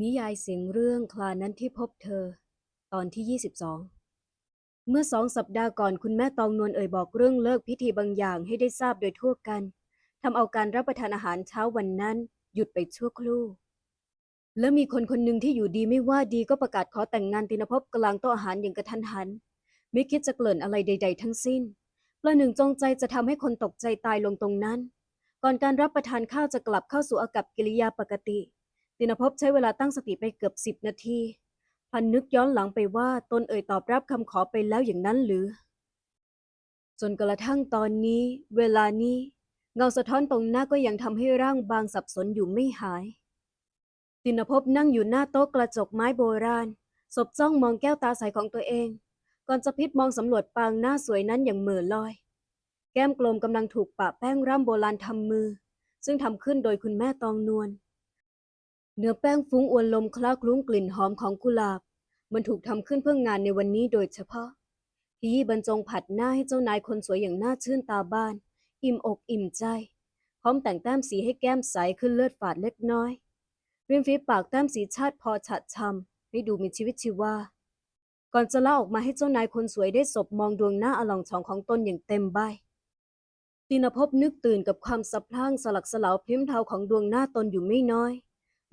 นิยายเสียงเรื่องคลานั้นที่พบเธอ ตอนที่ 22 เมื่อสองสัปดาห์ก่อนคุณแม่ตองนวลเอ่ยบอกเรื่องเลิกพิธีบางอย่างให้ได้ทราบโดยทั่วกันทำเอาการรับประทานอาหารเช้าวันนั้น หยุดไปชั่วครู่ และมีคนคนหนึ่งที่อยู่ดีไม่ว่าดีก็ประกาศขอแต่งงานตินภพกลางโต๊ะอาหารอย่างกระทันหัน ไม่คิดจะเกริ่นอะไรใด ๆ ทั้งสิ้นประหนึ่งจงใจจะทำให้คนตกใจตายลงตรงนั้น ก่อนการรับประทานข้าวจะกลับเข้าสู่อากับกิริยาปกติ ตินภพใช้เวลาตั้งสติไปเกือบสิบนาที พันนึกย้อนหลังไปว่าตนเอ่ยตอบรับคำขอไปแล้วอย่างนั้นหรือ จนกระทั่งตอนนี้ เวลานี้ เงาสะท้อนตรงหน้าก็ยังทำให้ร่างบางสับสนอยู่ไม่หาย ตินภพนั่งอยู่หน้าโต๊ะกระจกไม้โบราณศบจ้องมองแก้วตาใสของตัวเอง ก่อนจะพิษมองสำรวจปางหน้าสวยนั้นอย่างเหม่อลอย แก้มกลมกำลังถูกปะแป้งร่ำโบราณทำมือ ซึ่งทำขึ้นโดยคุณแม่ตองนวล เนื้อแป้งฟุ้งอวนลมคล้าคลุ้งกลิ่นหอมของกุหลาบ มันถูกทำขึ้นเพื่องานในวันนี้โดยเฉพาะพี่ยี่บรรจงผัดหน้าให้เจ้านายคนสวยอย่างน่าชื่นตาบ้าน อิ่มอกอิ่มใจ พร้อมแต่งแต้มสีให้แก้มใสขึ้นเลือดฝาดเล็กน้อยริมฝีปากแต้มสีชาติพอฉัดชำให้ดูมีชีวิตชีวาก่อนจะเล่าออกมาให้เจ้านายคนสวยได้สบมองดวงหน้าอลองชองของตนอย่างเต็มใบตินภพนึกตื่นกับความสะพรั่งสลักสลาวพริ้มเทาของดวงหน้าตนอยู่ไม่น้อย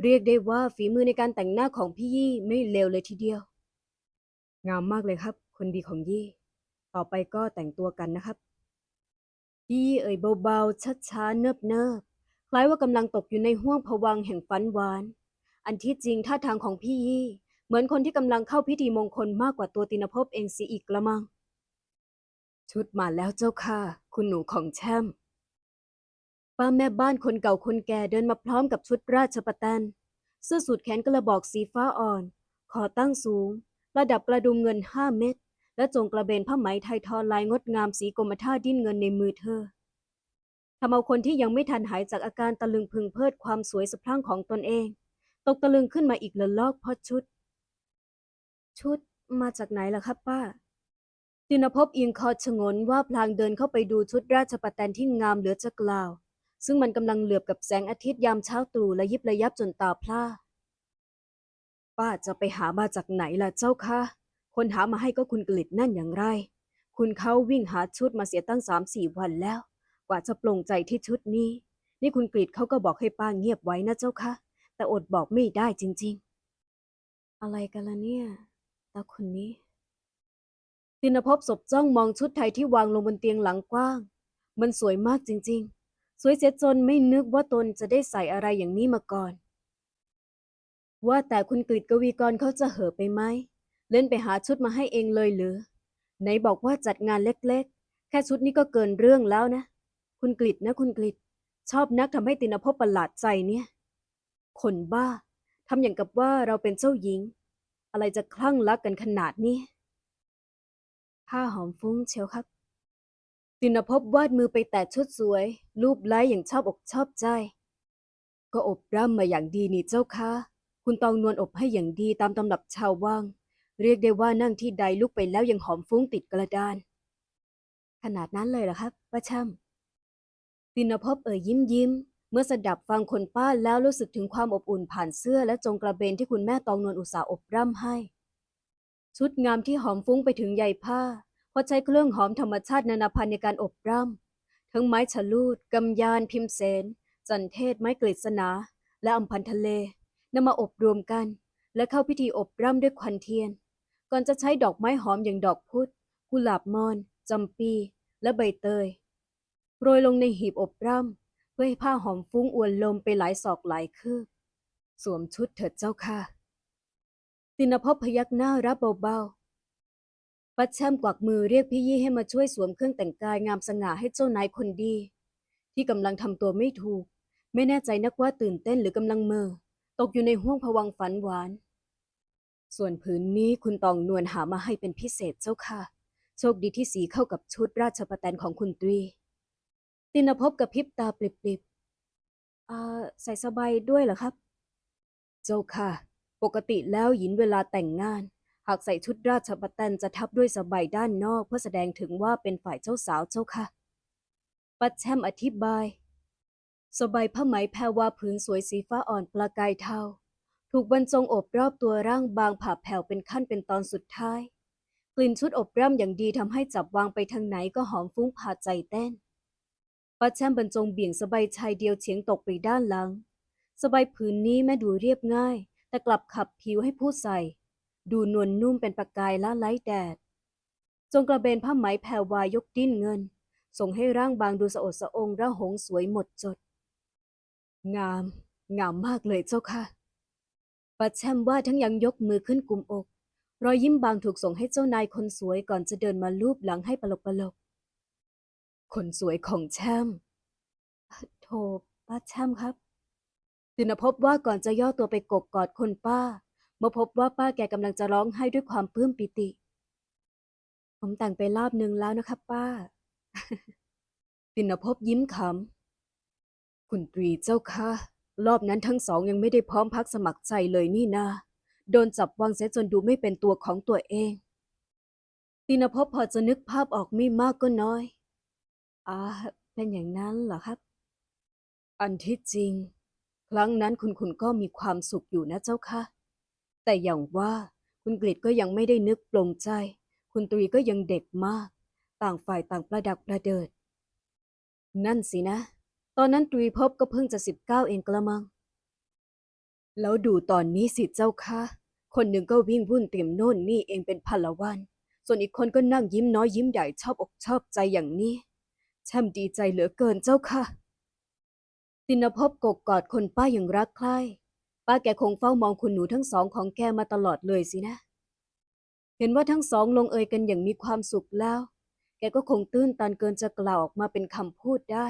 เรียกได้ว่าฝีมือในการแต่งหน้าของพี่ยี่ไม่เลวเลยทีเดียว งามมากเลยครับ คนดีของยี่ ต่อไปก็แต่งตัวกันนะครับ พี่ยี่เอ่ยเบาๆช้าๆเนิบๆคล้ายว่ากำลังตกอยู่ในห้วงผวังแห่งฝันหวาน อันที่จริงท่าทางของพี่ยี่ เหมือนคนที่กำลังเข้าพิธีมงคลมากกว่าตัวตินภพเองสิอีกละมัง ชุดมาแล้วเจ้าค่ะ คุณหนูของแช่ม ป้าแม่บ้านคนเก่าคนแก่เดินมาพร้อมกับชุดราชประแตนเสื้อสูทแขนกระบอกสีฟ้าอ่อนคอตั้งสูง ระดับกระดุมเงินห้าเม็ดและจงกระเบนผ้าไหมไทยทอลายงดงามสีกรมท่าดิ้นเงินในมือเธอทำเอาคนที่ยังไม่ทันหายจากอาการตะลึงพึงเพลิดความสวยสะพรั่งของตนเอง ตกตะลึงขึ้นมาอีกละลอกเพราะชุด ชุดมาจากไหนล่ะครับป้าตินภพเอียงคอชะงนว่าพลางเดินเข้าไปดูชุดราชประแตนที่งามเหลือจะกล่าว ซึ่งมันกำลังเหลือบกับแสงอาทิตย์ยามเช้าตรู่และยิบระยับจนตาพร่า ป้าจะไปหามาจากไหนล่ะเจ้าคะคนหามาให้ก็คุณกฤษนั่นอย่างไร คุณเขาวิ่งหาชุดมาเสียตั้งสามสี่วันแล้ว กว่าจะปลงใจที่ชุดนี้ นี่คุณกฤษเขาก็บอกให้ป้าเงียบไว้นะเจ้าคะแต่อดบอกไม่ได้จริง ๆ อะไรกันล่ะเนี่ยตาคนนี้ตินภพศพจ้องมองชุดไทยที่วางลงบนเตียงหลังกว้าง มันสวยมากจริง ๆ สวยเสียจนไม่นึกว่าตนจะได้ใส่อะไรอย่างนี้มาก่อน ว่าแต่คุณกฤษกวีกรเขาจะเห่อไปไหม เล่นไปหาชุดมาให้เองเลยหรือไหนบอกว่าจัดงานเล็กๆ แค่ชุดนี้ก็เกินเรื่องแล้วนะ คุณกฤษนะคุณกฤษชอบนักทำให้ตินภพประหลาดใจเนี่ยคนบ้าทำอย่างกับว่าเราเป็นเจ้าหญิง อะไรจะคลั่งรักกันขนาดนี้ผ้าหอมฟุ้งเชียวครับ ตินภพวาดมือไปแตะชุดสวย รูปไล้อย่างชอบอกชอบใจ ก็อบร่ำมาอย่างดีนี่เจ้าค่ะคุณตองนวลอบให้อย่างดีตามตำรับชาววังเรียกได้ว่านั่งที่ใดลุกไปแล้วยังหอมฟุ้งติดกระดาน ขนาดนั้นเลยเหรอครับป้าช่ำตินภพเอ่ยยิ้มยิ้ม เมื่อสดับฟังคนป้าแล้วรู้สึกถึงความอบอุ่นผ่านเสื้อและจงกระเบนที่คุณแม่ตองนวลอุตสาห์อบร่ำให้ ชุดงามที่หอมฟุ้งไปถึงใยผ้า เพราะใช้เครื่องหอมธรรมชาตินานาพันธุ์ในการอบร่ำ ทั้งไม้ฉลูด กำยาน พิมเสน จันเทศ ไม้กฤษณา และอัมพันธเลนำมาอบรวมกัน และเข้าพิธีอบร่ำด้วยควันเทียน ก่อนจะใช้ดอกไม้หอมอย่างดอกพุธกุหลาบมอนจำปี และใบเตย โรยลงในหีบอบร่ำ เพื่อให้ผ้าหอมฟุ้งอวนลมไปหลายศอกหลายคืบ สวมชุดเถิดเจ้าค่ะตินภพพยักหน้ารับเบาๆ ปัดแช่มกวักมือเรียกพี่ยี่ให้มาช่วยสวมเครื่องแต่งกายงามสง่าให้เจ้านายคนดี ที่กำลังทำตัวไม่ถูก ไม่แน่ใจนักว่าตื่นเต้นหรือกำลังเมอตกอยู่ในห้วงผวังฝันหวาน ส่วนผืนนี้คุณตองนวลหามาให้เป็นพิเศษเจ้าค่ะ โชคดีที่สีเข้ากับชุดราชประแตนของคุณตรี ตินภพกับพริบตาปลิบๆอ่าใส่สบายด้วยเหรอครับ เจ้าค่ะ ปกติแล้วหญินเวลาแต่งงาน หากใส่ชุดราชประแตนจะทับด้วยสบายด้านนอกเพื่อแสดงถึงว่าเป็นฝ่ายเจ้าสาวเจ้าค่ะ ปัดแชมอธิบาย สบายผ้าไหมแพรวาผืนสวยสีฟ้าอ่อนประกายเทาถูกบรรจงอบรอบตัวร่างบางผ่าแผ่วเป็นขั้นเป็นตอนสุดท้าย กลิ่นชุดอบร่ำอย่างดีทำให้จับวางไปทางไหนก็หอมฟุ้งผ่าใจเต้นป้าแช่มบรรจงเบี่ยงสบายชายเดียวเฉียงตกไปด้านหลัง สบายผืนนี้แม้ดูเรียบง่าย แต่กลับขับผิวให้ผู้ใส่ ดูนวลนุ่มเป็นประกายละไล้แดดจงกระเบนผ้าไหมแผ่ววายยกดิ้นเงิน ส่งให้ร่างบางดูสะอดสะองระหงสวยหมดจด งาม งามมากเลยเจ้าค่ะปัดแชมว่าทั้งยังยกมือขึ้นกุมอก รอยยิ้มบางถูกส่งให้เจ้านายคนสวยก่อนจะเดินมาลูบหลังให้ปลกปลกคนสวยของแชมโทป้าแชมครับตินพบว่าก่อนจะย่อตัวไปกบกอดคนป้า เมื่อพบว่าป้าแกกำลังจะร้องไห้ด้วยความปลื้มปิติ ผมแต่งไปรอบนึงแล้วนะครับป้า ตินภพยิ้มขำ คุณตรีเจ้าค่ะ รอบนั้นทั้งสองยังไม่ได้พร้อมพักสมัครใจเลยนี่นา โดนจับวางเสียจนดูไม่เป็นตัวของตัวเอง ตินภพพอจะนึกภาพออกไม่มากก็น้อย อ่า เป็นอย่างนั้นเหรอครับ อันที่จริง ครั้งนั้นคุณคุณก็มีความสุขอยู่นะเจ้าค่ะ แต่อย่างว่าคุณกฤษก็ยังไม่ได้นึกปลงใจ คุณตรีก็ยังเด็กมาก ต่างฝ่ายต่างประดักประเดิด นั่นสินะ ตอนนั้นตรีภพก็เพิ่งจะสิบเก้าเองกระมัง แล้วดูตอนนี้สิเจ้าค่ะคนหนึ่งก็วิ่งวุ่นเตรียมโน่นนี่เองเป็นพันละวัน ส่วนอีกคนก็นั่งยิ้มน้อยยิ้มใหญ่ชอบอกชอบใจอย่างนี้ช่ำดีใจเหลือเกินเจ้าค่ะตินภพกกกอดคนป้าอย่างรักใคร่ ป้าแกคงเฝ้ามองคุณหนูทั้งสองของแกมาตลอดเลยสินะ เห็นว่าทั้งสองลงเอยกันอย่างมีความสุขแล้ว แกก็คงตื้นตันเกินจะกล่าวออกมาเป็นคำพูดได้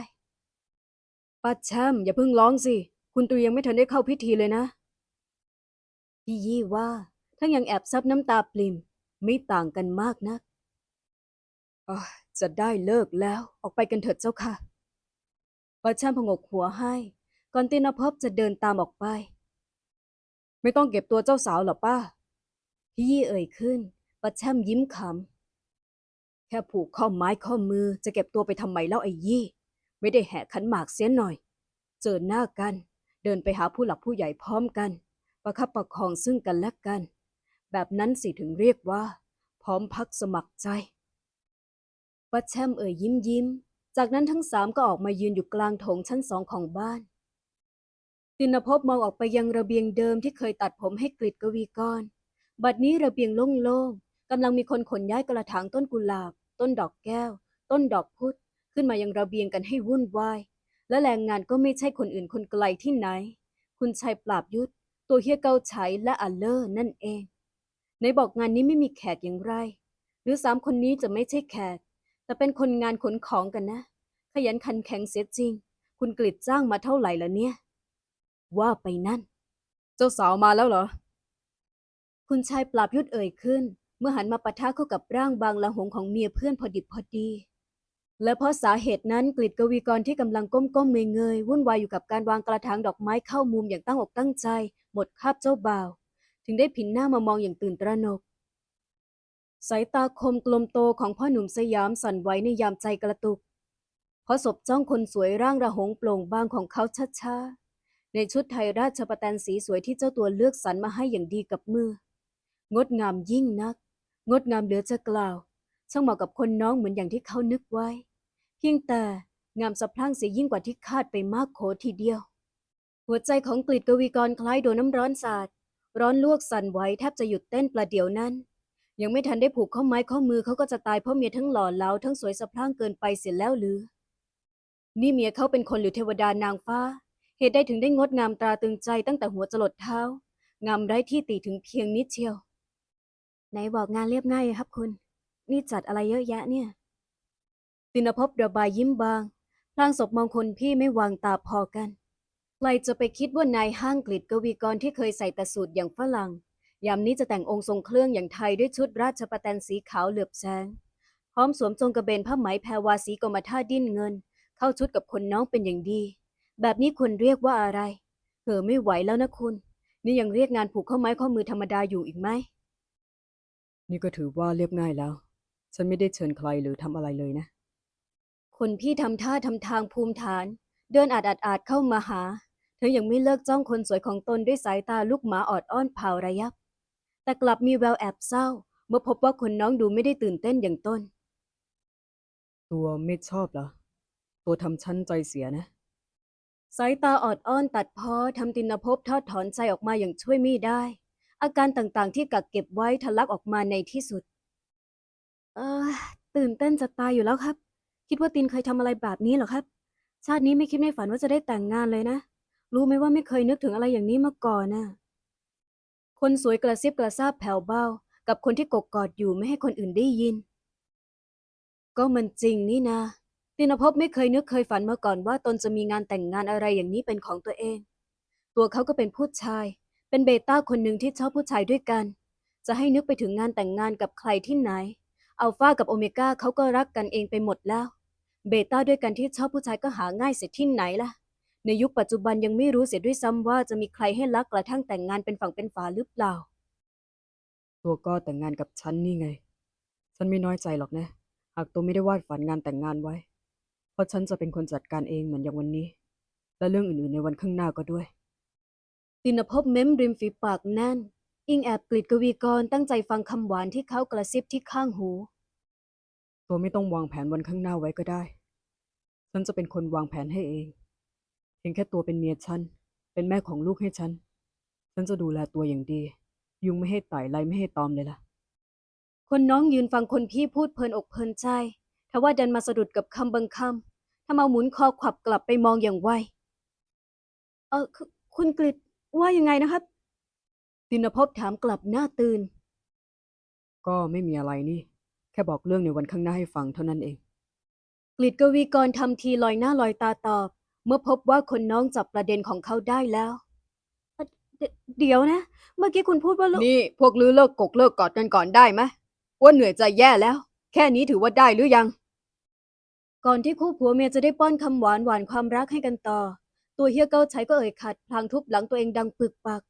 ป้าแชมอย่าเพิ่งร้องสิ คุณตรียังไม่ทันได้เข้าพิธีเลยนะ พี่ยี่ว่าทั้งยังแอบซับน้ำตาปริมไม่ต่างกันมากนักจะได้เลิกแล้วออกไปกันเถิดเจ้าค่ะป้าแชมพงกหัวให้ ก่อนตินภพจะเดินตามออกไป ไม่ต้องเก็บตัวเจ้าสาวหรอป้า พี่ยี่เอ่ยขึ้นป้าแชมยิ้มขำ แค่ผูกข้อไม้ข้อมือจะเก็บตัวไปทำไมเล่าไอ้ยี่ ไม่ได้แห่ขันหมากเสียหน่อย เจอหน้ากัน เดินไปหาผู้หลักผู้ใหญ่พร้อมกัน ประคับประคองซึ่งกันและกัน แบบนั้นสิถึงเรียกว่า พร้อมพักสมัครใจป้าแช่มเอ่ยยิ้มยิ้ม จากนั้นทั้งสามก็ออกมายืนอยู่กลางโถงชั้นสองของบ้าน ตินภพมองออกไปยังระเบียงเดิมที่เคยตัดผมให้กริดกวีกร บัดนี้ระเบียงโล่งๆกำลังมีคนขนย้ายกระถางต้นกุหลาบ ต้นดอกแก้ว ต้นดอกพุธขึ้นมายังระเบียงกันให้วุ่นวาย และแรงงานก็ไม่ใช่คนอื่นคนไกลที่ไหน คุณชายปราบยุทธ ตัวเฮียเกาไฉและอัลเลอร์นั่นเองในบอกงานนี้ไม่มีแขกอย่างไร หรือสามคนนี้จะไม่ใช่แขก แต่เป็นคนงานขนของกันนะ ขยันขันแข็งเสียจริง คุณกฤษจ้างมาเท่าไหร่ละเนี่ย ว่าไปนั่น เจ้าสาวมาแล้วเหรอ คุณชายปราบยุทธเอ่ยขึ้น เมื่อหันมาปะทะเข้ากับร่างบางละหงของเมียเพื่อนพอดิบพอดี และเพราะสาเหตุนั้นกฤษกวีกรที่กำลังก้มๆเงยๆวุ่นวายอยู่กับการวางกระถางดอกไม้เข้ามุมอย่างตั้งอกตั้งใจ หมดคาบเจ้าบ่าว ถึงได้ผินหน้ามามองอย่างตื่นตระหนกสายตาคมกลมโตของพ่อหนุ่มสยามสั่นไหวในยามใจกระตุก เพราะศพจ้องคนสวยร่างระหงโปร่งบางของเขาช้าๆ ในชุดไทยราชประแตนสีสวยที่เจ้าตัวเลือกสรรมาให้อย่างดีกับมือ งดงามยิ่งนัก งดงามเหลือจะกล่าว ช่างเหมาะกับคนน้องเหมือนอย่างที่เขานึกไว้ เพียงแต่งามสะพรั่งเสียยิ่งกว่าที่คาดไปมากโขทีเดียว หัวใจของกฤษกวีกรคล้ายโดนน้ำร้อนสาด ร้อนลวกสั่นไหวแทบจะหยุดเต้นประเดี๋ยวนั้น ยังไม่ทันได้ผูกข้อไม้ข้อมือเขาก็จะตายเพราะเมียทั้งหล่อเหลาทั้งสวยสะพรั่งเกินไปเสียแล้วหรือ นี่เมียเขาเป็นคนหรือเทวดานางฟ้า เหตุใดถึงได้งดงามตราตึงใจตั้งแต่หัวจรดเท้า งามไร้ที่ติถึงเพียงนิดเชียว ไหนบอกงานเรียบง่ายครับคุณ นี่จัดอะไรเยอะแยะเนี่ย ตินภพระบายยิ้มบาง พลางศพมองคนพี่ไม่วางตาพอกัน ใครจะไปคิดว่านายห้างกฤษกวีกรที่เคยใส่แต่สูตรอย่างฝรั่ง ยามนี้จะแต่งองค์ทรงเครื่องอย่างไทยด้วยชุดราชประแตนสีขาวเหลือบแสง พร้อมสวมจงกระเบนผ้าไหมแพรวาสีกรมท่าดิ้นเงิน เข้าชุดกับคนน้องเป็นอย่างดี แบบนี้ควรเรียกว่าอะไรเหอไม่ไหวแล้วนะคุณ นี่ยังเรียกงานผูกข้อไม้ข้อมือธรรมดาอยู่อีกไหม นี่ก็ถือว่าเรียบง่ายแล้ว ฉันไม่ได้เชิญใครหรือทำอะไรเลยนะ คนพี่ทำท่าทำทางภูมิฐาน เดินอาดอาดอาดเข้ามาหา เธอยังไม่เลิกจ้องคนสวยของตนด้วยสายตาลูกหมาออดอ้อนเผาระยับ แต่กลับมีแววแอบเศร้า เมื่อพบว่าคนน้องดูไม่ได้ตื่นเต้นอย่างต้น ตัวไม่ชอบเหรอ ตัวทำฉันใจเสียนะ สายตาออดอ้อนตัดพ้อทำตินภพทอดถอนใจออกมาอย่างช่วยไม่ได้ อาการต่างๆที่กักเก็บไว้ทะลักออกมาในที่สุด เออตื่นเต้นจะตายอยู่แล้วครับ คิดว่าตินเคยทำอะไรแบบนี้เหรอครับ ชาตินี้ไม่คิดไม่ฝันว่าจะได้แต่งงานเลยนะ รู้ไหมว่าไม่เคยนึกถึงอะไรอย่างนี้มาก่อนน่ะคนสวยกระซิบกระซาบแผ่วเบากับคนที่กกกอดอยู่ไม่ให้คนอื่นได้ยิน ก็มันจริงนี่นะ ตินภพไม่เคยนึกเคยฝันมาก่อนว่าตนจะมีงานแต่งงานอะไรอย่างนี้เป็นของตัวเอง ตัวเขาก็เป็นผู้ชาย เป็นเบต้าคนหนึ่งที่ชอบผู้ชายด้วยกัน จะให้นึกไปถึงงานแต่งงานกับใครที่ไหน อัลฟากับโอเมก้าเขาก็รักกันเองไปหมดแล้ว เบต้าด้วยกันที่ชอบผู้ชายก็หาง่ายเสียที่ไหนล่ะ ในยุคปัจจุบันยังไม่รู้เสียด้วยซ้ำว่าจะมีใครให้รักกระทั่งแต่งงานเป็นฝั่งเป็นฝาหรือเปล่า ตัวก็แต่งงานกับฉันนี่ไง ฉันไม่น้อยใจหรอกนะ หากตัวไม่ได้วาดฝันงานแต่งงานไว้ ราะฉันจะเป็นคนจัดการเองเหมือนอย่างวันนี้ และเรื่องอื่นๆในวันข้างหน้าก็ด้วย ตินภพเม้มริมฝีปากแน่น อิงแอบกลิดกวีกรตั้งใจฟังคำหวานที่เขากระซิบที่ข้างหู ตัวไม่ต้องวางแผนวันข้างหน้าไว้ก็ได้ ฉันจะเป็นคนวางแผนให้เอง เพียงแค่ตัวเป็นเมียฉัน เป็นแม่ของลูกให้ฉัน ฉันจะดูแลตัวอย่างดี ยุงไม่ให้ไต่ไรไม่ให้ตอมเลยล่ะ คนน้องยืนฟังคนพี่พูดเพลินอกเพลินใจทว่าดันมาสะดุดกับคำบางคำ ทำเอาหมุนคอขวับกลับไปมองอย่างไว เออคุคุณกฤษว่ายังไงนะครับ ตินภพถามกลับหน้าตื่น ก็ไม่มีอะไรนี่ แค่บอกเรื่องในวันข้างหน้าให้ฟังเท่านั้นเอง กฤษกวีกรทำทีลอยหน้าลอยตาตอบ เมื่อพบว่าคนน้องจับประเด็นของเขาได้แล้วเอ่อเดเดี๋ยวนะ เมื่อกี้คุณพูดว่าลูก นี่พวกลือเลิกกกเลิกกอดกันก่อนได้ไหมว่าเหนื่อยใจแย่แล้ว แค่นี้ถือว่าได้หรือยัง ก่อนที่คู่ผัวเมียจะได้ป้อนคำหวานหวานความรักให้กันต่อ ตัวเฮียเก้าใช้ก็เอ่ยขัดพลางทุบหลังตัวเองดังปึกปัก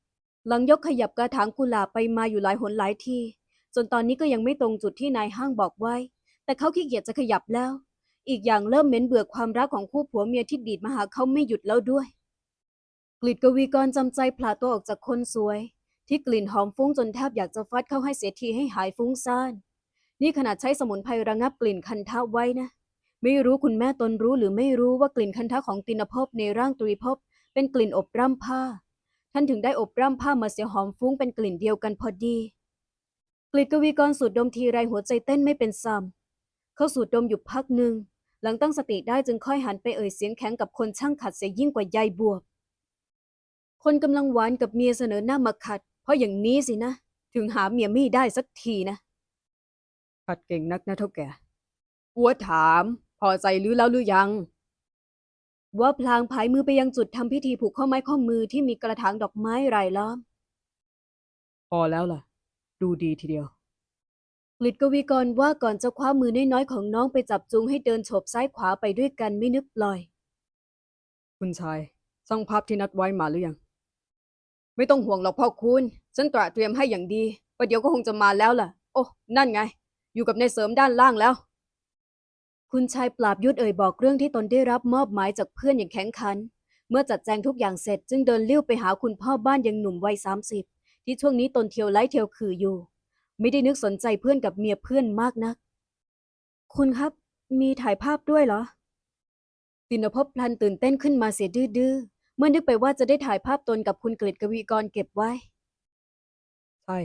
หลังยกขยับกระถางกุหลาบไปมาอยู่หลายหนหลายทีจนตอนนี้ก็ยังไม่ตรงจุดที่นายห้างบอกไว้ แต่เขาขี้เกียจจะขยับแล้ว อีกอย่างเริ่มเหม็นเบื่อความรักของคู่ผัวเมียที่ดีดมาหาเขาไม่หยุดแล้วด้วย กลิดกวีกรจำใจผลาตัวออกจากคนสวย ที่กลิ่นหอมฟุ้งจนแทบอยากจะฟัดเข้าให้เสียทีให้หายฟุ้งซ่าน นี่ขนาดใช้สมุนไพรระงับกลิ่นคันทะไว้นะ ไม่รู้คุณแม่ตนรู้หรือไม่รู้ว่ากลิ่นคันทะของตินภพในร่างตรีภพเป็นกลิ่นอบร่ำผ้า ท่านถึงได้อบร่ำผ้ามาเสียหอมฟุ้งเป็นกลิ่นเดียวกันพอดี กลิดกวีกรสูดดมทีไรหัวใจเต้นไม่เป็นซ้ำเขาสูดดมอยู่พักหนึ่ง หลังตั้งสติได้จึงค่อยหันไปเอ่ยเสียงแข็งกับคนช่างขัดเสียยิ่งกว่าใยบวบ คนกำลังหวานกับเมียเสนอหน้ามาขัด เพราะอย่างนี้สินะ ถึงหาเมียไม่ได้สักทีนะ ขัดเก่งนักนะเท่าแก่อัวถาม พอใจหรือแล้วหรือยัง ว่าพลางผายมือไปยังจุดทำพิธีผูกข้อไม้ข้อมือที่มีกระถางดอกไม้รายล้อม พอแล้วล่ะ ดูดีทีเดียวกฤษกวีกรว่าก่อนจะคว้ามือน้อยๆของน้องไปจับจูงให้เดินโฉบซ้ายขวาไปด้วยกันไม่นึกปล่อย คุณชายช่างภาพที่นัดไว้มาหรือยัง ไม่ต้องห่วงหรอกพ่อคุณ ฉันตระเตรียมให้อย่างดีประเดี๋ยวก็คงจะมาแล้วล่ะ โอ้ นั่นไง อยู่กับนายเสริมด้านล่างแล้ว คุณชายปราบยุทธเอ่ยบอกเรื่องที่ตนได้รับมอบหมายจากเพื่อนอย่างแข็งขัน เมื่อจัดแจงทุกอย่างเสร็จจึงเดินเลี้ยวไปหาคุณพ่อบ้านยังหนุ่มวัยสามสิบที่ช่วงนี้ตนเที่ยวไล่เที่ยวคืออยู่ ไม่ได้นึกสนใจเพื่อนกับเมียเพื่อนมากนัก คุณครับมีถ่ายภาพด้วยเหรอตินภพพลันตื่นเต้นขึ้นมาเสียดื้อเมื่อนึกไปว่าจะได้ถ่ายภาพตนกับคุณกฤษกวีกรเก็บไว้ ใช่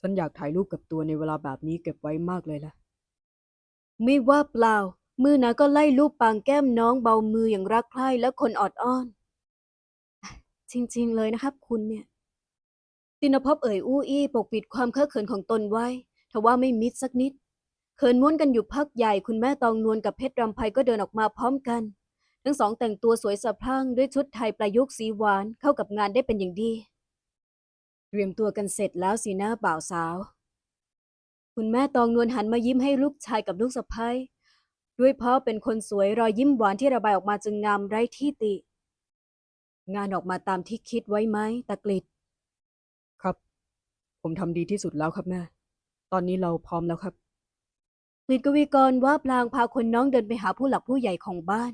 ฉันอยากถ่ายรูปกับตัวในเวลาแบบนี้เก็บไว้มากเลยล่ะ ไม่ว่าเปล่า มือนาก็ไล่ลูบปางแก้มน้องเบามืออย่างรักใคร่และคนออดอ้อน จริงๆเลยนะครับคุณเนี่ย ตินภพเอ่ยอู้อี้ปกปิดความเคอะเขินของตนไว้ทว่าไม่มิดสักนิด เขินม้วนกันอยู่พักใหญ่คุณแม่ตองนวลกับเพชรรำไพก็เดินออกมาพร้อมกัน ทั้งสองแต่งตัวสวยสะพรั่งด้วยชุดไทยประยุกต์สีหวานเข้ากับงานได้เป็นอย่างดี เตรียมตัวกันเสร็จแล้วสีหน้าบ่าวสาว คุณแม่ตองนวลหันมายิ้มให้ลูกชายกับลูกสะใภ้ด้วยเพราะเป็นคนสวยรอยยิ้มหวานที่ระบายออกมาจึงงามไร้ที่ติ งานออกมาตามที่คิดไว้ไหมตะกลิดครับ ผมทำดีที่สุดแล้วครับแม่ ตอนนี้เราพร้อมแล้วครับกฤษกวีกรว่าพลางพาคนน้องเดินไปหาผู้หลักผู้ใหญ่ของบ้าน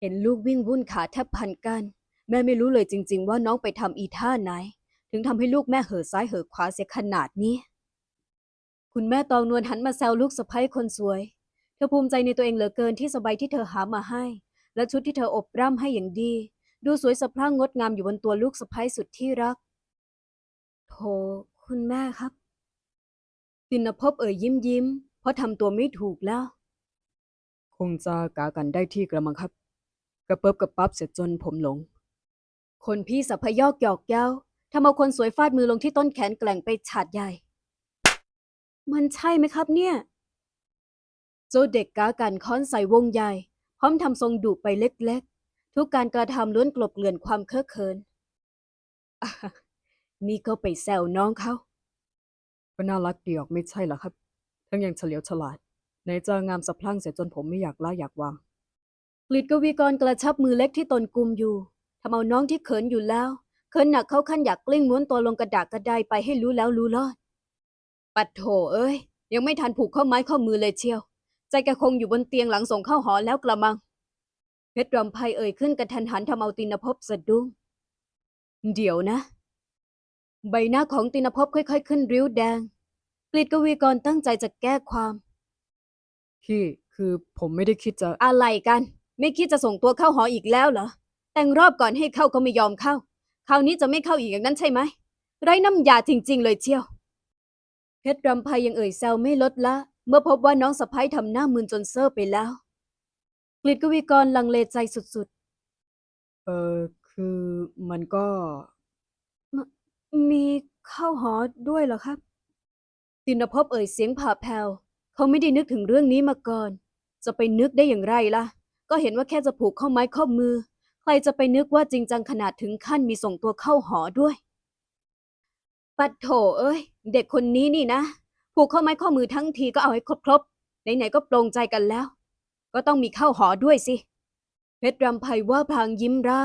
เห็นลูกวิ่งวุ่นขาแทบพันกัน แม่ไม่รู้เลยจริง ๆ ว่าน้องไปทำอีท่าไหน ถึงทำให้ลูกแม่เห่อซ้ายเห่อขวาเสียขนาดนี้ คุณแม่ตองนวลหันมาแซวลูกสะใภ้คนสวย เธอภูมิใจในตัวเองเหลือเกินที่สบายที่เธอหามาให้ และชุดที่เธออบร่ำให้อย่างดี ดูสวยสะพรั่งงดงามอยู่บนตัวลูกสะใภ้สุดที่รักโธ่คุณแม่ครับตินภพเอ่ยยิ้มยิ้ม เพราะทำตัวไม่ถูกแล้ว คงจะกากันได้ที่กระมังครับ กระเปิบกระปับเสร็จจนผมหลง คนพี่สัพพยอกหยอกเย้าทำเอาคนสวยฟาดมือลงที่ต้นแขนแกล่งไปฉาดใหญ่ มันใช่ไหมครับเนี่ย โจเด็กกากันค้อนใส่วงใหญ่ พร้อมทำทรงดุไปเล็กๆ ทุกการกระทำล้วนกลบเกลื่อนความเคอะเขิน นี่ก็ไปแซวน้องเขาก็น่ารักดีออกไม่ใช่เหรอครับ ทั้งยังเฉลียวฉลาดไหนจะงามสะพรั่งเสียจนผมไม่อยากละอยากวางกฤษกวีกรกระชับมือเล็กที่ตนกุมอยู่ทำเอาน้องที่เขินอยู่แล้ว เขินหนักเขาขั้นอยากกลิ้งม้วนตัวลงกระดากกระไดไปให้รู้แล้วรู้รอด ปัดโถเอ้ย ยังไม่ทันผูกข้อไม้ข้อมือเลยเชียว ใจแกคงอยู่บนเตียงหลังส่งเข้าหอแล้วกระมัง เพชรรำไพเอ่ยขึ้นกระทันหันทำเอาตินภพสะดุ้ง เดี๋ยวนะ ใบหน้าของตินภพค่อย ๆ ขึ้นริ้วแดงกฤษกวีกรตั้งใจจะแก้ความ พี่คือผมไม่ได้คิดจะ อะไรกัน ไม่คิดจะส่งตัวเข้าหออีกแล้วเหรอ แต่งรอบก่อนให้เข้าก็ไม่ยอมเข้า คราวนี้จะไม่เข้าอีกอย่างนั้นใช่ไหม ไร้น้ำยาจริง ๆ เลยเชียว เพชรรำไพยังเอ่ยแซวไม่ลดละ เมื่อพบว่าน้องสะพ้ยทำหน้ามึนจนเซอร์ไปแล้ว กฤษกวีกรลังเลใจสุดเออคือมันก็ๆมีเข้าหอด้วยเหรอครับ ตินภพเอ่ยเสียงผ่าแผ่วเขาไม่ได้นึกถึงเรื่องนี้มาก่อน จะไปนึกได้อย่างไรล่ะ ก็เห็นว่าแค่จะผูกข้อไม้ข้อมือ ใครจะไปนึกว่าจริงจังขนาดถึงขั้นมีส่งตัวเข้าหอด้วย ปัดโถเอ้ย เด็กคนนี้นี่นะ ผูกข้อไม้ข้อมือทั้งทีก็เอาให้ครบๆไหนๆก็ปรงใจกันแล้ว ก็ต้องมีเข้าหอด้วยสิ เพชรรำไพว่าพลางยิ้มร่า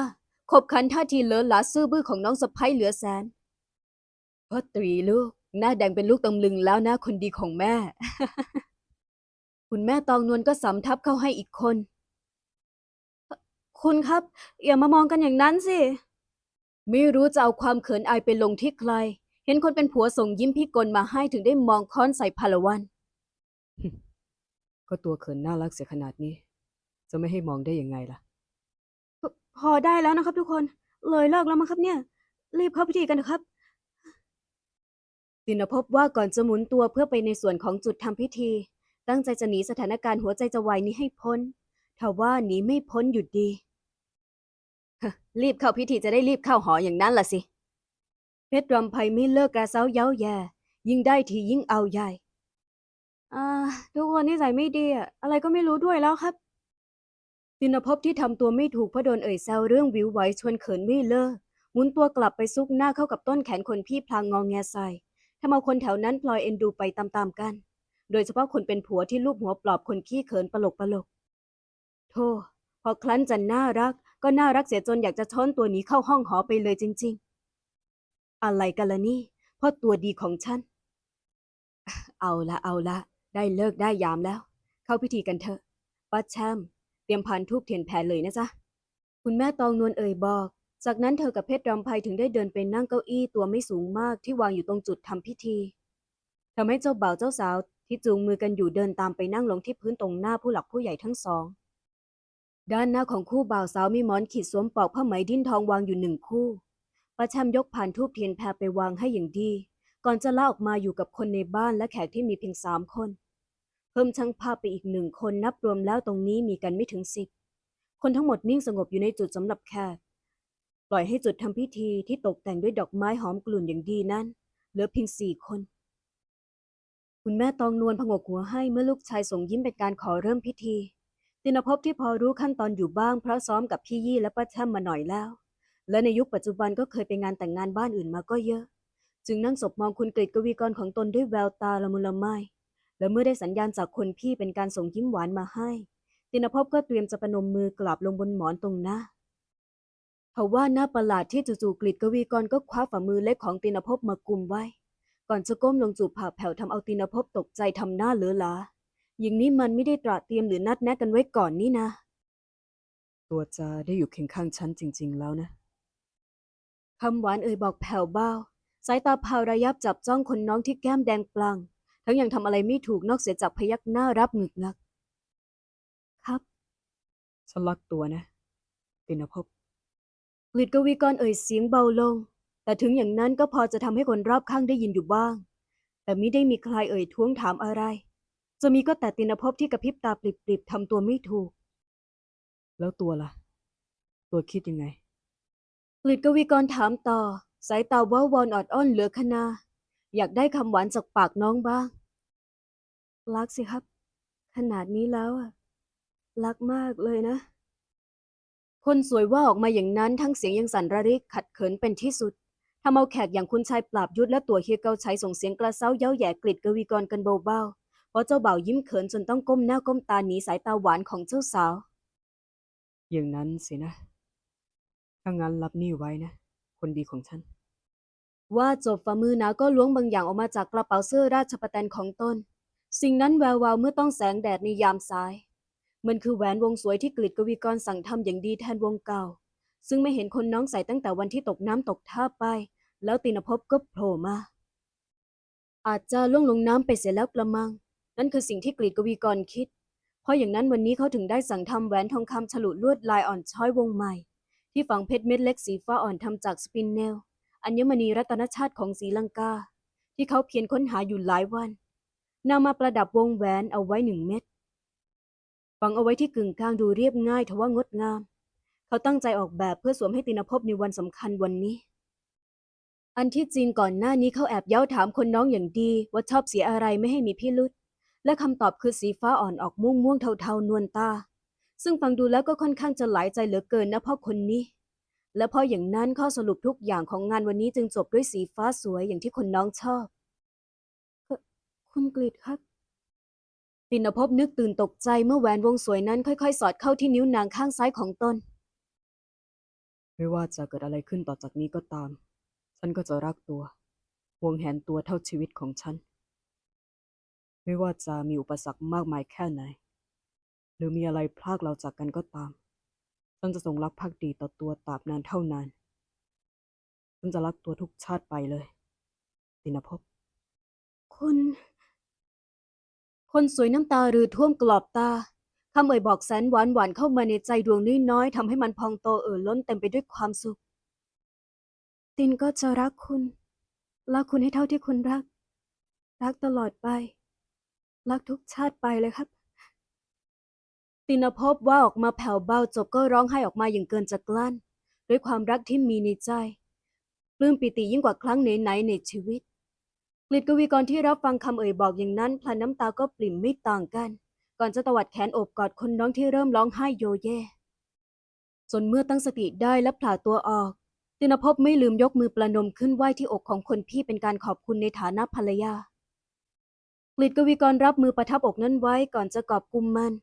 ขบขันท่าทีเลอะหลาซื่อบื้อของน้องสะพ้ยเหลือแสนพ่อตรีลูก หน้าแดงเป็นลูกตำลึงแล้วนะคนดีของแม่ คุณแม่ตองนวลก็สำทับเข้าให้อีกคน คุณครับ อย่ามามองกันอย่างนั้นสิ ไม่รู้จะเอาความเขินอายไปลงที่ใคร เห็นคนเป็นผัวส่งยิ้มพิกลมาให้ถึงได้มองค้อนใส่พลวัน ก็ตัวเขินน่ารักเสียขนาดนี้ จะไม่ให้มองได้ยังไงล่ะพพอได้แล้วนะครับ ทุกคน เลยเลิกแล้วมั้งครับเนี่ย รีบเข้าพิธีกันนะครับตินภพว่าก่อนจะหมุนตัวเพื่อไปในส่วนของจุดทำพิธี ตั้งใจจะหนีสถานการณ์หัวใจจะวายนี้ให้พ้นทว่าหนีไม่พ้นหยุดดีฮะรีบเข้าพิธีจะได้รีบเข้าหออย่างนั้นล่ะสิเพ ชรรำไพไม่เลิกกระเซ้าเย้าแย่ยิ่งได้ทียิ่งเอาใหญ่ อ่า ทุกคนนิสัยไม่ดีอะอะไรก็ไม่รู้ด้วยแล้วครับ ตินภพที่ทำตัวไม่ถูกเพราะโดนเอ่ยแซวเรื่องวิวไหวชวนเขินไม่เลิกหมุนตัวกลับไปซุกหน้าเข้ากับต้นแขนคนพี่พลางงองแงใส่ทำเอาคนแถวนั้นพลอยเอ็นดูไปตามๆกัน โดยเฉพาะคนเป็นผัวที่ลูบหัวปลอบคนขี้เขินปลกปลกๆโธ่พอครั้นจะน่ารัก ก็น่ารักเสียจนอยากจะช้อนตัวหนีเข้าห้องหอไปเลยจริง ๆ อะไรกันล่ะนี่พ่อตัวดีของฉัน เอาละเอาละ ได้เลิกได้ยามแล้ว เข้าพิธีกันเถอะป้าแชมเตรียมพานทูบเทียนแผ่เลยนะจ๊ะ คุณแม่ตองนวลเอ่ยบอก จากนั้นเธอกับเพชรรำไพถึงได้เดินไปนั่งเก้าอี้ตัวไม่สูงมากที่วางอยู่ตรงจุดทำพิธีทำให้เจ้าบ่าวเจ้าสาวที่จูงมือกันอยู่เดินตามไปนั่งลงที่พื้นตรงหน้าผู้หลักผู้ใหญ่ทั้งสอง ด้านหน้าของคู่บ่าวสาวมีหมอนขีดสวมปลอกผ้าไหมดิ้นทองวางอยู่หนึ่งคู่ ป้าแชมยกผ่านทูบเทียนแผ่ไปวางให้อย่างดี ก่อนจะลาออกมาอยู่กับคนในบ้านและแขกที่มีเพียงสามคน เพิ่มช่างภาพไปอีกหนึ่งคนนับรวมแล้วตรงนี้มีกันไม่ถึงสิบคนทั้งหมดนิ่งสงบอยู่ในจุดสำหรับแขกปล่อยให้จุดทำพิธีที่ตกแต่งด้วยดอกไม้หอมกลุ่นอย่างดีนั้นเหลือเพียงสี่คน คุณแม่ตองนวลผงกหัวให้เมื่อลูกชายส่งยิ้มเป็นการขอเริ่มพิธีตินภพที่พอรู้ขั้นตอนอยู่บ้างเพราะซ้อมกับพี่ยี่และป้าแช่มมาหน่อยแล้ว และในยุคปัจจุบันก็เคยไปงานแต่งงานบ้านอื่นมาก็เยอะ จึงนั่งศพมองคุณกฤษกวีกรของตนด้วยแววตาละมุนละไมและเมื่อได้สัญญาณจากคนพี่เป็นการส่งยิ้มหวานมาให้ ตินภพก็เตรียมจะประนมมือกราบลงบนหมอนตรงหน้าเพราะว่าหน้าประหลาดที่จู่ๆกฤษกวีกรก็คว้าฝ่ามือเล็กของตินภพมากุมไว้ ก่อนจะก้มลงจูบผ่าแผ่วทำเอาตินภพตกใจทำหน้าเหลือหลาอย่างนี้มันไม่ได้ตระเตรียมหรือนัดแนะกันไว้ก่อนนี่นะ ตัวจะได้อยู่เคียงข้างฉันจริง ๆ แล้วนะ คำหวานเอ่ยบอกแผ่วเบาสายตาพาวระยับจับจ้องคนน้องที่แก้มแดงปลัง ทั้งยังทำอะไรไม่ถูกนอกเสียจากพยักหน้ารับหงึกงัก ครับฉันรักตัวนะ ตินภพกฤษกวีกรเอ่ยเสียงเบาลง แต่ถึงอย่างนั้นก็พอจะทำให้คนรอบข้างได้ยินอยู่บ้าง แต่ไม่ได้มีใครเอ่ยท้วงถามอะไร จะมีก็แต่ตินภพที่กระพริบตาปลิบๆทำตัวไม่ถูก แล้วตัวล่ะ ตัวคิดยังไง กฤษกวีกรถามต่อ สายตาว่าวอนออดอ้อนเหลือขนาอยากได้คำหวานจากปากน้องบ้าง รักสิครับ ขนาดนี้แล้วอะรักมากเลยนะ คนสวยว่าออกมาอย่างนั้นทั้งเสียงยังสั่นระริกขัดเขินเป็นที่สุดทำเอาแขกอย่างคุณชายปราบยุทธและตัวเฮียเกาใชัยส่งเสียงกระเซ้าเย้าแย่กฤษกวีกรกันเบาๆเพราะเจ้าบ่าวยิ้มเขินจนต้องก้มหน้าก้มตาหนีสายตาหวานของเจ้าสาว อย่างนั้นสินะ ถ้างั้นรับนี่ไว้นะ คนดีของฉัน ว่าจบฝ่ามือหนาก็ล้วงบางอย่างออกมาจากกระเป๋าเสื้อราชประแตนของตน สิ่งนั้นแวววาวเมื่อต้องแสงแดดในยามสาย มันคือแหวนวงสวยที่กฤษกวีกรสั่งทำอย่างดีแทนวงเก่า ซึ่งไม่เห็นคนน้องใส่ตั้งแต่วันที่ตกน้ำตกท่าไป แล้วตินภพก็โผล่มา อาจจะล่วงลงน้ำไปเสียแล้วกระมัง นั่นคือสิ่งที่กฤษกวีกรคิด เพราะอย่างนั้นวันนี้เขาถึงได้สั่งทำแหวนทองคำฉลุลวดลายอ่อนช้อยวงใหม่ ที่ฝังเพชรเม็ดเล็กสีฟ้าอ่อนทำจากสปินเนล อัญมณีรัตนชาติของศรีลังกา ที่เขาเพียรค้นหาอยู่หลายวันนำมาประดับวงแหวนเอาไว้หนึ่งเม็ดฝังเอาไว้ที่กึ่งกลางดูเรียบง่ายทว่างดงาม เขาตั้งใจออกแบบเพื่อสวมให้ตินภพในวันสำคัญวันนี้ อันที่จริงก่อนหน้านี้เขาแอบเย้าถามคนน้องอย่างดี ว่าชอบสีอะไรไม่ให้มีพิรุษและคำตอบคือสีฟ้าอ่อนออกม่วงม่วงๆเทาๆนวลตา ซึ่งฟังดูแล้วก็ค่อนข้างจะหลายใจเหลือเกินนะพ่อคนนี้ และเพราะอย่างนั้นข้อสรุปทุกอย่างของงานวันนี้จึงจบด้วยสีฟ้าสวยอย่างที่คนน้องชอบ คุณกฤษครับ ตินภพนึกตื่นตกใจเมื่อแหวนวงสวยนั้นค่อยๆ สอดเข้าที่นิ้วนางข้างซ้ายของตน ไม่ว่าจะเกิดอะไรขึ้นต่อจากนี้ก็ตาม ฉันก็จะรักตัว ห่วงแหนตัวเท่าชีวิตของฉัน ไม่ว่าจะมีอุปสรรคมากมายแค่ไหน หรือมีอะไรพลากเราจากกันก็ตาม ฉันจะทรงรักภักดีต่อตัวตราบนานเท่านาน ฉันจะรักตัวทุกชาติไปเลย ตินภพคุณคนสวยน้ำตาหรือท่วมกรอบตาคำเอ่ยบอกแสนหวานหวานเข้ามาในใจดวงน้อยๆทำให้มันพองโตเอ่อล้นเต็มไปด้วยความสุข ตินก็จะรักคุณ รักคุณให้เท่าที่คุณรัก รักตลอดไป รักทุกชาติไปเลยครับ ตินภพว่าออกมาแผ่วเบาจบก็ร้องไห้ออกมาอย่างเกินจะกลั้น ด้วยความรักที่มีในใจปลื้มปิติยิ่งกว่าครั้งไหนๆในชีวิตกฤษกวีกรที่รับฟังคำเอ่ยบอกอย่างนั้นพลันน้ำตาก็ปริ่มไม่ต่างกัน ก่อนจะตวัดแขนโอบกอดคนน้องที่เริ่มร้องไห้โยเย่จนเมื่อตั้งสติได้และผลาตัวออก ตินภพไม่ลืมยกมือประนมขึ้นไหว้ที่อกของคนพี่เป็นการขอบคุณในฐานะภรรยากฤษกวีกรรับมือประทับอกนั้นไว้ก่อนจะกอบกุมมัน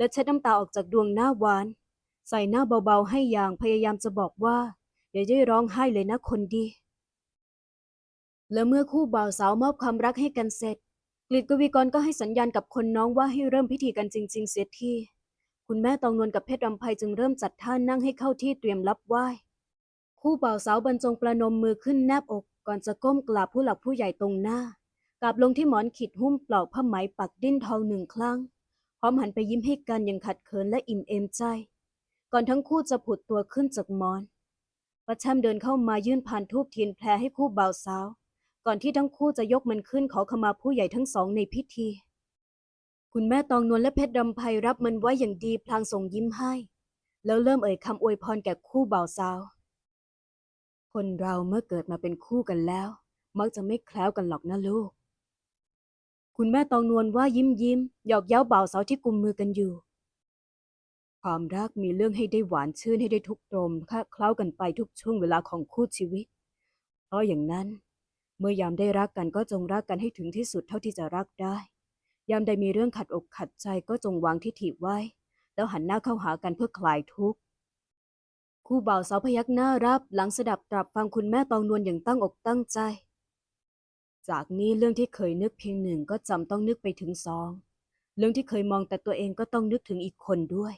และเช็ดน้ำตาออกจากดวงหน้าหวาน ใส่หน้าเบาๆให้อย่างพยายามจะบอกว่าอย่าได้ร้องไห้เลยนะคนดี และเมื่อคู่บ่าวสาวมอบความรักให้กันเสร็จ กฤษกวีกรก็ให้สัญญาณกับคนน้องว่าให้เริ่มพิธีกันจริง ๆ เสียทีคุณแม่ตองนวลกับเพชรรำไพจึงเริ่มจัดท่านั่งให้เข้าที่เตรียมรับไหว้คู่บ่าวสาวบรรจงประนมมือขึ้นแนบอกก่อนจะก้มกราบผู้หลักผู้ใหญ่ตรงหน้ากราบลงที่หมอนขิดหุ้มปลอกผ้าไหมปักดิ้นทองหนึ่งครั้ง พร้อมหันไปยิ้มให้กันอย่างขัดเขินและอิ่มเอมใจ ก่อนทั้งคู่จะผุดตัวขึ้นจากมอนประแชมเดินเข้ามายื่นผ่านทูบเทียนแพรให้คู่บ่าวสาว ก่อนที่ทั้งคู่จะยกมันขึ้นขอขมาผู้ใหญ่ทั้งสองในพิธี คุณแม่ตองนวลและเพชรดำไพรับมันไว้อย่างดีพลางส่งยิ้มให้ แล้วเริ่มเอ่ยคำอวยพรแก่คู่บ่าวสาว คนเราเมื่อเกิดมาเป็นคู่กันแล้ว มักจะไม่แคล้วกันหรอกนะลูก คุณแม่ตองนวลว่ายิ้มยิ้มหยอกเย้าบ่าวสาวที่กุมมือกันอยู่ ความรักมีเรื่องให้ได้หวานชื่นให้ได้ทุกตรมคละเคล้ากันไปทุกช่วงเวลาของคู่ชีวิต เพราะอย่างนั้น เมื่อยามได้รักกันก็จงรักกันให้ถึงที่สุดเท่าที่จะรักได้ ยามใดมีเรื่องขัดอกขัดใจก็จงวางทิฐิไว้ แล้วหันหน้าเข้าหากันเพื่อคลายทุกข์คู่บ่าวสาวพยักหน้ารับหลังสดับตรับฟังคุณแม่ตองนวลอย่างตั้งอกตั้งใจ จากนี้เรื่องที่เคยนึกเพียงหนึ่งก็จำต้องนึกไปถึงสอง เรื่องที่เคยมองแต่ตัวเองก็ต้องนึกถึงอีกคนด้วย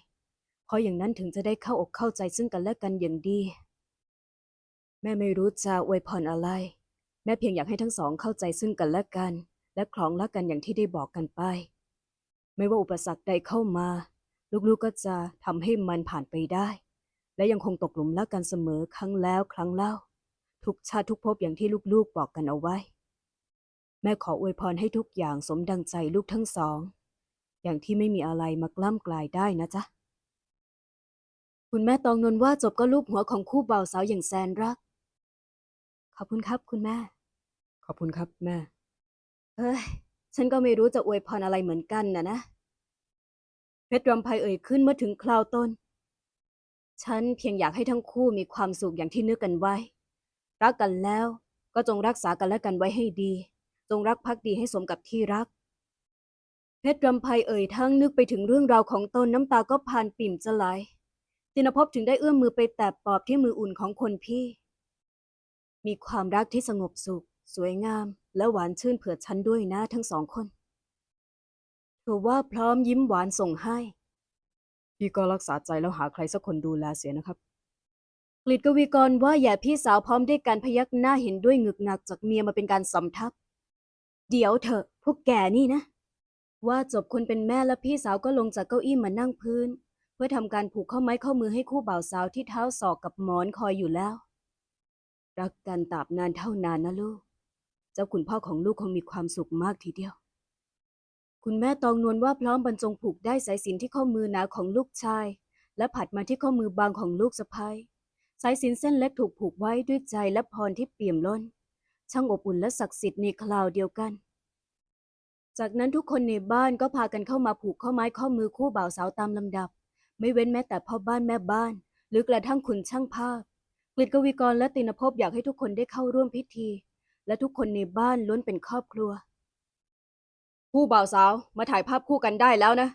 เพราะอย่างนั้นถึงจะได้เข้าอกเข้าใจซึ่งกันและกันอย่างดี แม่ไม่รู้จะอวยพรอะไร แม่เพียงอยากให้ทั้งสองเข้าใจซึ่งกันและกัน และคล้องรักกันอย่างที่ได้บอกกันไป ไม่ว่าอุปสรรคใดเข้ามา ลูกๆก็จะทำให้มันผ่านไปได้ และยังคงตกหลุมรักกันเสมอครั้งแล้วครั้งเล่า ทุกชาติทุกภพอย่างที่ลูกๆบอกกันเอาไว้ แม่ขออวยพรให้ทุกอย่างสมดังใจลูกทั้งสอง อย่างที่ไม่มีอะไรมากล้ำกลายได้นะจ๊ะ คุณแม่ตองนนท์ว่าจบก็รูปหัวของคู่บ่าวสาวอย่างแสนรัก ขอบคุณครับคุณแม่ ขอบคุณครับแม่เฮ้ย ฉันก็ไม่รู้จะอวยพรอะไรเหมือนกันนะนะ เพชรรำไพเอ่ยขึ้นเมื่อถึงคราวต้น ฉันเพียงอยากให้ทั้งคู่มีความสุขอย่างที่นึกกันไว้ รักกันแล้วก็จงรักษากันและกันไว้ให้ดี จงรักภักดีให้สมกับที่รัก เพชรรำไพเอ่ยทั้งนึกไปถึงเรื่องราวของตนน้ำตาก็พานปิ่มจะไหลตินภพถึงได้เอื้อมมือไปแตะปอบที่มืออุ่นของคนพี่ มีความรักที่สงบสุข สวยงาม และหวานชื่นเผื่อฉันด้วยนะทั้งสองคนถือว่าพร้อมยิ้มหวานส่งให้ พี่ก็รักษาใจแล้วหาใครสักคนดูแลเสียนะครับกฤษกวีกรว่าอย่าพี่สาวพร้อมด้วยการพยักหน้าเห็นด้วยงึกงักจากเมียมาเป็นการสำทับ เดี๋ยวเถอะพวกแกนี่นะ ว่าจบคนเป็นแม่และพี่สาวก็ลงจากเก้าอี้มานั่งพื้น เพื่อทำการผูกข้อไม้ข้อมือให้คู่บ่าวสาวที่เท้าศอกกับหมอนคอยอยู่แล้ว รักกันตราบนานเท่านานนะลูก เจ้าคุณพ่อของลูกคงมีความสุขมากทีเดียว คุณแม่ตองนวลว่าพร้อมบรรจงผูกได้สายสินที่ข้อมือหนาของลูกชาย และผัดมาที่ข้อมือบางของลูกสะพ้ยสายสินเส้นเล็กถูกผูกไว้ด้วยใจและพรที่เปี่ยมล้น ช่างอบอุ่นและศักดิ์สิทธิ์ในคราวเดียวกัน จากนั้นทุกคนในบ้านก็พากันเข้ามาผูกข้อไม้ข้อมือคู่บ่าวสาวตามลำดับ ไม่เว้นแม้แต่พ่อบ้านแม่บ้าน หรือกระทั่งคุณช่างภาพกฤษกวีกรและตินภพอยากให้ทุกคนได้เข้าร่วมพิธี และทุกคนในบ้านล้วนเป็นครอบครัว ผู้บ่าวสาวมาถ่ายภาพคู่กันได้แล้วนะ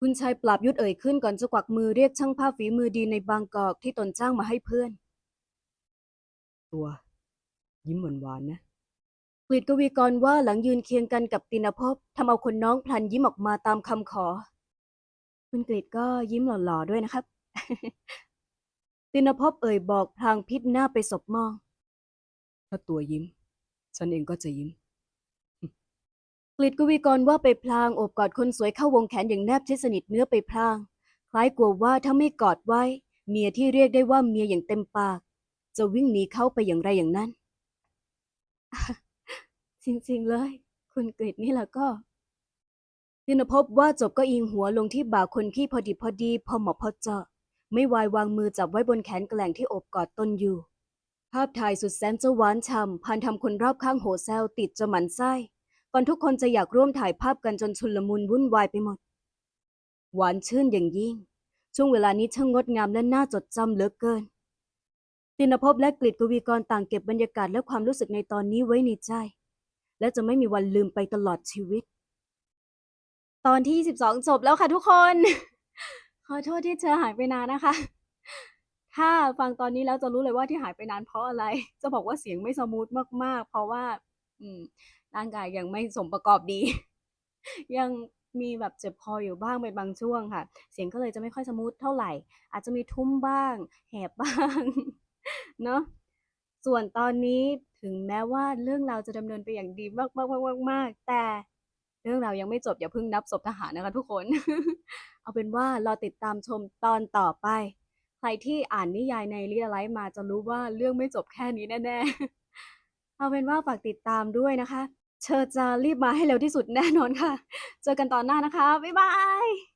คุณชายปราบยุทธเอ่ยขึ้นก่อนจะกวักมือเรียกช่างภาพฝีมือดีในบางกอกที่ตนจ้างมาให้เพื่อน ตัว ยิ้มหวานๆนะกฤษกวีกรว่าหลังยืนเคียงกันกับตินภพทำเอาคนน้องพลันยิ้มออกมาตามคำขอ คุณกฤษก็ยิ้มหล่อๆด้วยนะครับ ตินภพเอ่ยบอกพลางพิษหน้าไปสบมอง ถ้าตัวยิ้ม ฉันเองก็จะยิ้มกฤษกวีกรว่าไปพลางโอบกอดคนสวยเข้าวงแขนอย่างแนบชิดสนิทเนื้อไปพลาง คล้ายกลัวว่าถ้าไม่กอดไว้ เมียที่เรียกได้ว่าเมียอย่างเต็มปาก จะวิ่งหนีเข้าไปอย่างไรอย่างนั้น จริงๆเลย คุณกฤษนี่แหละก็ตินภพว่าจบก็อิงหัวลงที่บ่าคนพี่พอดีพอดี พอเหมาะพอเจาะ ไม่วายวางมือจับไว้บนแขนแกล่งที่อบกอดต้นอยู่ ภาพถ่ายสุดแสนจะหวานฉ่ำพันทำคนรอบข้างโหแซวติดจะหมันไส้ก่อนทุกคนจะอยากร่วมถ่ายภาพกันจนชุลมุนวุ่นวายไปหมด หวานชื่นอย่างยิ่ง ช่วงเวลานี้ช่างงดงามและน่าจดจำเหลือเกิน ตินภพและกฤษกวีกรต่างเก็บบรรยากาศและความรู้สึกในตอนนี้ไว้ในใจ และจะไม่มีวันลืมไปตลอดชีวิต ตอนที่ 22 จบแล้วค่ะทุกคน ขอโทษที่เธอหายไปนานนะคะ ถ้าฟังตอนนี้แล้วจะรู้เลยว่าที่หายไปนานเพราะอะไร จะบอกว่าเสียงไม่สมูทมากๆ เพราะว่า อืมร่างกายยังไม่สมประกอบดี ยังมีแบบเจ็บคออยู่บ้างเป็นบางช่วงค่ะ เสียงก็เลยจะไม่ค่อยสมูทเท่าไหร่ อาจจะมีทุ้มบ้าง แหบบ้าง เนาะส่วนตอนนี้ถึงแม้ว่าเรื่องราวจะดำเนินไปอย่างดีมากมากมากมากมากแต่เรื่องราวยังไม่จบอย่าเพิ่งนับศพทหารนะคะทุกคน เอาเป็นว่ารอติดตามชมตอนต่อไป ใครที่อ่านนิยายในลิลไลท์มาจะรู้ว่าเรื่องไม่จบแค่นี้แน่ๆ เอาเป็นว่าฝากติดตามด้วยนะคะ เชอจะรีบมาให้เร็วที่สุดแน่นอนค่ะ เจอกันตอนหน้านะคะ บ๊ายบาย